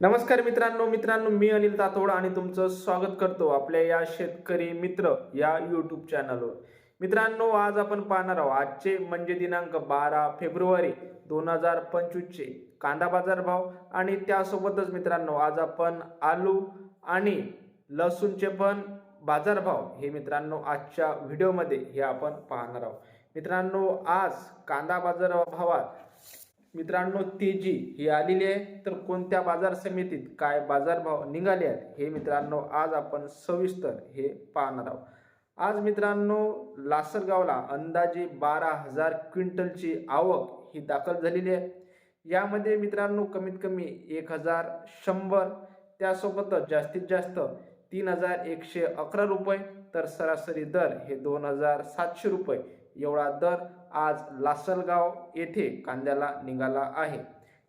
नमस्कार मित्रांनो मित्रांनो मी अनिल तातोड आणि तुमचं स्वागत करतो आपल्या या शेतकरी मित्र या यूट्यूब चॅनलवर मित्रांनो आज आपण पाहणार आहोत आजचे म्हणजे दिनांक बारा फेब्रुवारी दोन हजार पंचवीसचे कांदा बाजार भाव आणि त्यासोबतच मित्रांनो आज आपण आलू आणि लसूणचे पण बाजारभाव हे मित्रांनो आजच्या व्हिडिओमध्ये हे आपण पाहणार आहोत. मित्रांनो आज कांदा बाजार भावात मित्रांनो तेजी ही आलेली आहे तर कोणत्या बाजार समितीत काय बाजारभाव निघाले आहेत हे मित्रांनो आज आपण सविस्तर हे पाहणार आहोत. आज मित्रांनो लासलगावला अंदाजे बारा हजार क्विंटलची आवक ही दाखल झालेली आहे. यामध्ये मित्रांनो कमीत कमी एक हजार शंभर त्यासोबतच जास्तीत जास्त तीन हजार एकशे अकरा रुपये तर सरासरी दर हे दोन हजार सातशे रुपये. एवढा दर आज लासलगाव येथे कांद्याला निघाला आहे.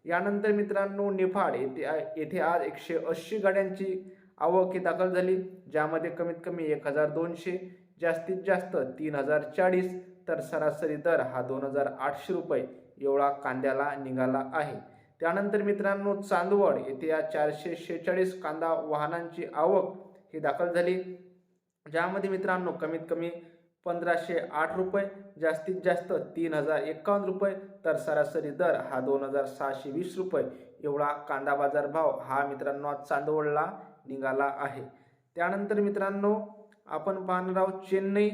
यानंतर मित्रांनो निफाड येथे येथे आज एकशे ऐंशी गाड्यांची आवक ही दाखल झाली ज्यामध्ये कमीत कमी एक हजार दोनशे जास्तीत जास्त तीन हजार चाळीस तर सरासरी दर हा दोन हजार आठशे रुपये एवढा कांद्याला निघाला आहे. त्यानंतर मित्रांनो चांदवड येथे या चारशे शेहेचाळीस कांदा वाहनांची आवक ही दाखल झाली ज्यामध्ये मित्रांनो कमीत कमी पंधराशे आठ रुपये जास्तीत जास्त तीन हजार एक्कावन्न रुपये तर सरासरी दर हा दोन हजार सहाशे वीस रुपये. एवढा कांदा बाजार भाव हा मित्रांनो आज चांदवडला निघाला आहे. त्यानंतर मित्रांनो आपण पाहणार आहोत चेन्नई.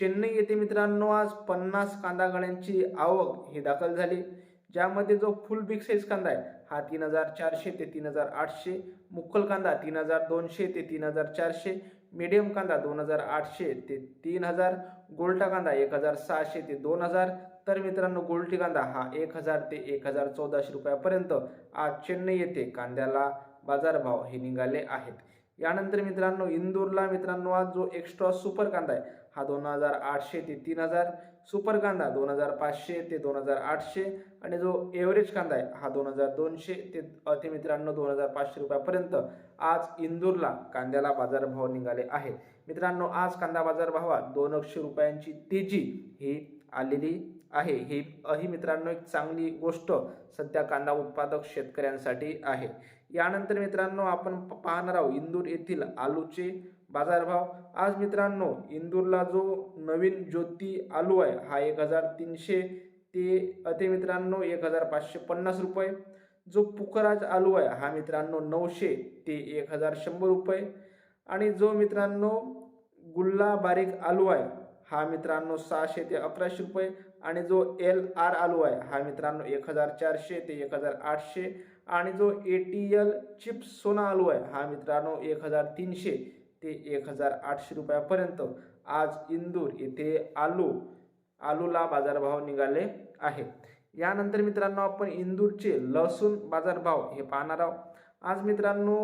चेन्नई येथे मित्रांनो आज पन्नास कांदा गाड्यांची आवक ही दाखल झाली. ज्यामध्ये जो फुल बिग साईज कांदा आहे हा तीन हजार चारशे ते तीन हजार आठशे. मुक्कल कांदा तीन हजार दोनशे ते तीन हजार चारशे. मीडियम कांदा दोन हजार आठशे ते तीन हजार. गोल्टा कांदा एक हजार सहाशे ते दोन हजार. तर मित्रांनो गोल्टी कांदा हा एक हजार ते एक हजार चौदाशे रुपयापर्यंत आज चेन्नई येथे कांद्याला बाजारभाव हे निघाले आहेत. यानंतर मित्रांनो इंदूरला मित्रांनो आज जो एक्स्ट्रा सुपर कांदा आहे हा दोन हजार आठशे ते तीन हजार सुपर कांदा दोन हजार पाचशे ते दोन हजार आठशे आणि जो एव्हरेज कांदा आहे हा दोन हजार दोनशे ते ते मित्रांनो दोन हजार पाचशे रुपयापर्यंत आज इंदूरला कांद्याला बाजारभाव निघाले आहेत मित्रांनो आज कांदा बाजारभावात दोन अक्षे रुपयांची तेजी ही आलेली आहे. ही ही मित्रांनो एक चांगली गोष्ट सध्या कांदा उत्पादक शेतकऱ्यांसाठी आहे. यानंतर मित्रांनो आपण पाहणार आहोत इंदूर येथील आलूचे बाजारभाव. आज मित्रांनो इंदूरला जो नवीन ज्योती आलू आहे हा एक हजार तीनशे ते ते मित्रांनो एक हजार पाचशे पन्नास रुपये. जो पुखराज आलू आहे हा मित्रांनो नऊशे ते एक हजार शंभर रुपये. आणि जो मित्रांनो गुल्ला बारीक आलू आहे हा मित्रांनो सहाशे ते अकराशे रुपये. आणि जो एल आर आलू आहे हा मित्रांनो एक हजार चारशे ते एक हजार आठशे. आणि जो A T L chips Sona Aloo आहे हा मित्रांनो एक हजार तीनशे ते एक हजार आठशे रुपयापर्यंत. आज इंदूर येथे आलू आलूला बाजारभाव निघाले आहे. यानंतर मित्रांनो आपण इंदूरचे लसूण बाजारभाव हे पाहणार आहोत. आज मित्रांनो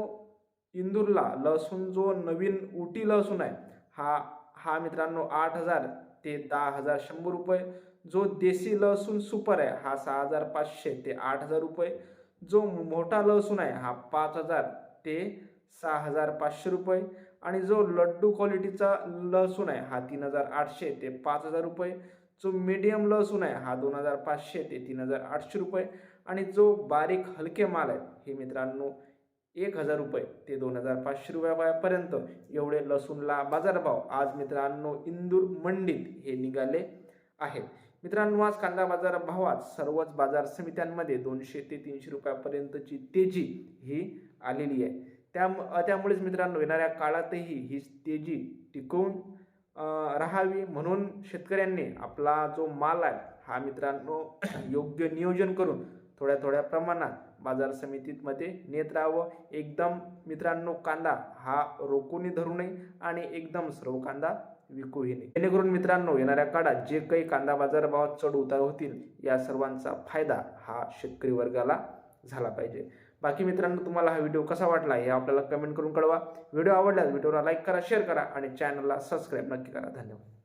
इंदूरला लसूण जो नवीन उटी लसूण आहे हा हा मित्रांनो आठ हजार ते दहा हजार शंभर रुपये. जो देशी लसूण सुपर आहे हा सहा हजार पाचशे ते आठ हजार रुपये. जो मोठा लसूण आहे हा पाच हजार ते सहा हजार पाचशे रुपये. आणि जो लड्डू क्वालिटीचा लसूण आहे हा तीन हजार आठशे ते पाच हजार रुपये. जो मीडियम लसूण आहे हा दोन हजार पाचशे ते तीन हजार आठशे रुपये. आणि जो बारीक हलके माल आहे हे मित्रांनो एक हजार रुपये ते दोन हजार पाचशे रुपयापर्यंत एवढे लसूणला बाजारभाव आज मित्रांनो इंदूर मंडीत हे निघाले आहेत. मित्रांनो आज कांदा बाजार भावात सर्वच बाजार समित्यांमध्ये दोनशे ते तीनशे रुपयापर्यंतची तेजी ही आलेली आहे. त्या त्यामुळेच मित्रांनो येणाऱ्या काळातही ही तेजी टिकवून राहावी म्हणून शेतकऱ्यांनी आपला जो माल आहे हा मित्रांनो योग्य नियोजन करून थोड्या थोड्या प्रमाणात बाजार समितीमध्ये नेत राहावं. एकदम मित्रांनो कांदा हा रोखूनही धरू नये आणि एकदम सर्व कांदा विकूही नये. जेणेकरून मित्रांनो येणाऱ्या काळात जे काही कांदा बाजार भावात चढ उतार होतील या सर्वांचा फायदा हा शेतकरी वर्गाला झाला पाहिजे. बाकी मित्रांनो तुम्हाला हा व्हिडिओ कसा वाटला हे आपल्याला कमेंट करून कळवा. व्हिडिओ आवडल्यास व्हिडिओला लाईक करा शेअर करा आणि चॅनलला सबस्क्राईब नक्की करा. धन्यवाद.